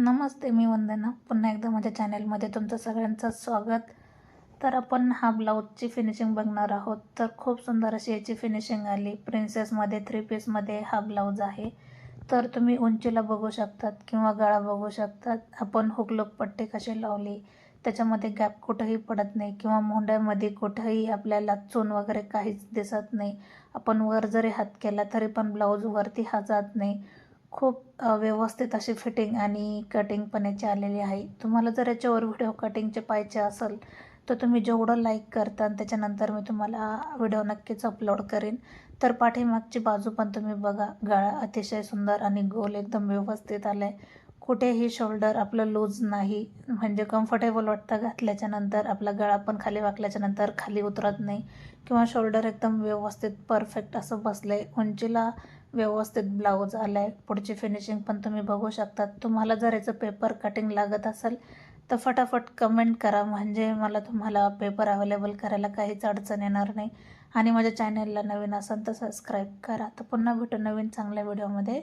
नमस्ते मी वंदना. पुन्हा एकदा माझ्या चॅनलमध्ये तुमचं सगळ्यांचं स्वागत. तर आपण हा ब्लाऊजची फिनिशिंग बघणार आहोत. तर खूप सुंदर अशी याची फिनिशिंग आली. प्रिन्सेसमध्ये थ्री पीसमध्ये हा ब्लाऊज आहे. तर तुम्ही उंचीला बघू शकतात किंवा गळा बघू शकतात. आपण हुकलूक पट्टी कशी लावली त्याच्यामध्ये गॅप कुठंही पडत नाही किंवा मोंड्यामध्ये कुठंही आपल्याला चून वगैरे काहीच दिसत नाही. आपण वर जरी हात केला तरी पण ब्लाऊज वरती हा जात नाही. खूप व्यवस्थित अशी फिटिंग आणि कटिंग पण याची आलेली आहे. तुम्हाला जर याच्यावर व्हिडिओ कटिंगचे पाहिजे असेल तर तुम्ही जेवढं लाईक करता आणि त्याच्यानंतर मी तुम्हाला व्हिडिओ नक्कीच अपलोड करेन. तर पाठीमागची बाजू पण तुम्ही बघा गळा अतिशय सुंदर आणि गोल एकदम व्यवस्थित आलं आहे कुठेही शोल्डर आपलं लूज नाही म्हणजे कम्फर्टेबल वाटतं घातल्याच्यानंतर आपला गळा पण खाली वाकल्याच्यानंतर खाली उतरत नाही. किंवा शोल्डर एकदम व्यवस्थित परफेक्ट असं बसलं आहे उंचीला व्यवस्थित ब्लाऊज आला आहे पुढची फिनिशिंग पण तुम्ही बघू शकतात तुम्हाला जर याचं पेपर कटिंग लागत असेल तर फटाफट कमेंट करा. म्हणजे मला तुम्हाला पेपर अवेलेबल करायला काहीच अडचण येणार नाही. आणि माझ्या चॅनलला नवीन असेल तर सबस्क्राईब करा. तर पुन्हा भेटू नवीन चांगल्या व्हिडिओमध्ये